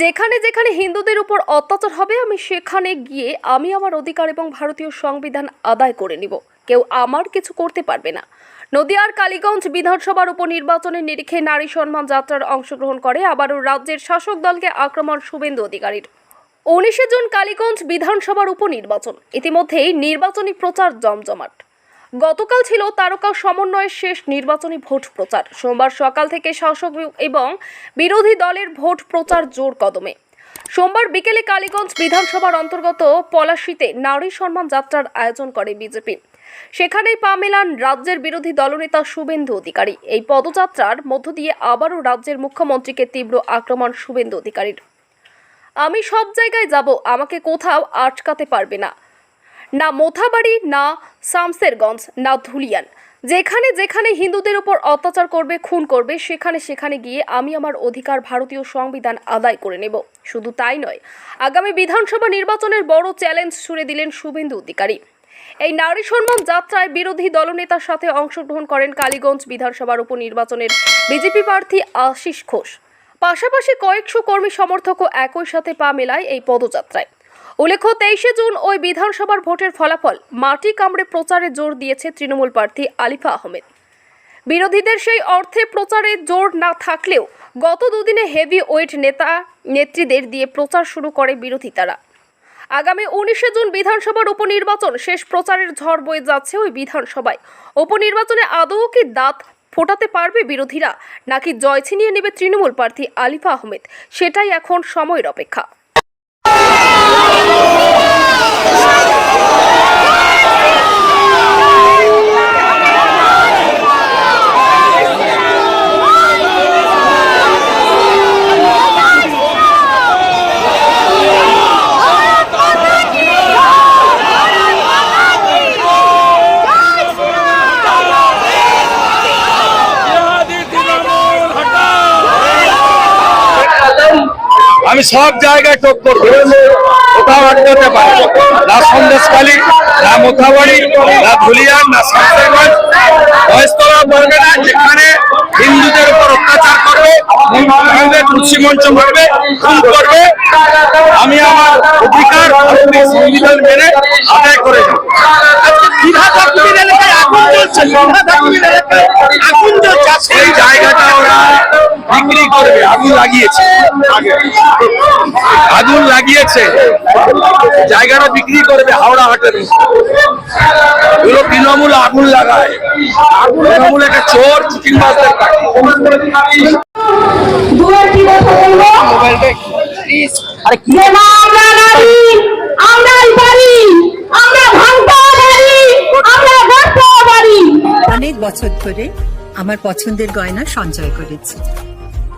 যেখানে যেখানে হিন্দুদের উপর অত্যাচার হবে, আমি সেখানে গিয়ে আমি আমার অধিকার এবং ভারতীয় সংবিধান আদায় করে নিব। কেউ আমার কিছু করতে পারবে না। নদিয়ার কালীগঞ্জ বিধানসভার উপনির্বাচনের নিরিখে নারী সম্মান যাত্রার অংশগ্রহণ করে আবারও রাজ্যের শাসক দলকে আক্রমণ শুভেন্দু অধিকারীর। উনিশে জুন কালীগঞ্জ বিধানসভার উপনির্বাচন। ইতিমধ্যেই নির্বাচনী প্রচার জমজমাট। গতকাল ছিল তারকা সমন্বয়ের শেষ নির্বাচনী ভোট প্রচার। সোমবার সকাল থেকে শাসক এবং বিরোধী দলের ভোট প্রচার জোর কদমে। সোমবার বিকেলে কালীগঞ্জ বিধানসভার অন্তর্গত পলাশীতে নারী সম্মান যাত্রার আয়োজন করে বিজেপি। সেখানেই পা মেলান রাজ্যের বিরোধী দলনেতা শুভেন্দু অধিকারী। এই পদযাত্রার মধ্য দিয়ে আবারও রাজ্যের মুখ্যমন্ত্রীকে তীব্র আক্রমণ শুভেন্দু অধিকারীর। আমি সব জায়গায় যাব, আমাকে কোথাও আটকাতে পারবে না। না মোথাবাড়ি, না শামসেরগঞ্জ, না ধুলিয়ান। যেখানে যেখানে হিন্দুদের উপর অত্যাচার করবে, খুন করবে, সেখানে সেখানে গিয়ে আমি আমার অধিকার ভারতীয় সংবিধান আদায় করে নেব। শুধু তাই নয়, আগামী বিধানসভা নির্বাচনের বড় চ্যালেঞ্জ ছুড়ে দিলেন শুভেন্দু অধিকারী। এই নারী সম্মান যাত্রায় বিরোধী দলনেতার সাথে অংশগ্রহণ করেন কালীগঞ্জ বিধানসভার উপনির্বাচনের বিজেপি প্রার্থী আশিস ঘোষ। পাশাপাশি কয়েকশো কর্মী সমর্থকও একই সাথে পা মেলায় এই পদযাত্রায়। উল্লেখ্য, তেইশে জুন ওই বিধানসভার ভোটের ফলাফল। মাটি কামড়ে প্রচারে জোর দিয়েছে তৃণমূল প্রার্থী আলিফা আহমেদ। বিরোধীদের সেই অর্থে প্রচারে জোর না থাকলেও গত দুদিনে হেভি ওয়েট নেতা, নেত্রীদের দিয়ে প্রচার শুরু করে বিরোধী তারা। আগামী উনিশে জুন বিধানসভার উপনির্বাচন, শেষ প্রচারের ঝড় বয়ে যাচ্ছে ওই বিধানসভায়। উপনির্বাচনে আদৌ কি দাঁত ফোটাতে পারবে বিরোধীরা, নাকি জয় ছিনিয়ে নেবে তৃণমূল প্রার্থী আলিফা আহমেদ? সেটাই এখন সময়ের অপেক্ষা। আমি সব জায়গায় টক্কর করেছি কোথাও আটকাতে পারি না। সন্দেশকালী না মোথাবাড়ি, না ধুলিয়ান, না না, যেখানে হিন্দুদের উপর অত্যাচার করবে ভাঙবে মঞ্চ মারবে খুন করবে। আমি আমার অধিকার সংবিধান মেনে আদায় করে যাব এলাকায় আগুন জ্বলছে বিধাতাকুমির আগুন লাগিয়েছে। আগুন লাগিয়েছে। জায়গাটা বিক্রি করবে হাওড়া হাটের এগুলো তৃণমূল আগুন লাগায়। তৃণমূল একটা চোর চিকিং মাস্টার দুয়ারটি কথা বলব? যে মা আমরা নারী আমরাই পারি আমরা ভাঙতেও পারি আমরা গড়তেও পারি অনেক বছর ধরে আমার পছন্দের গয়না সঞ্চয় করেছি।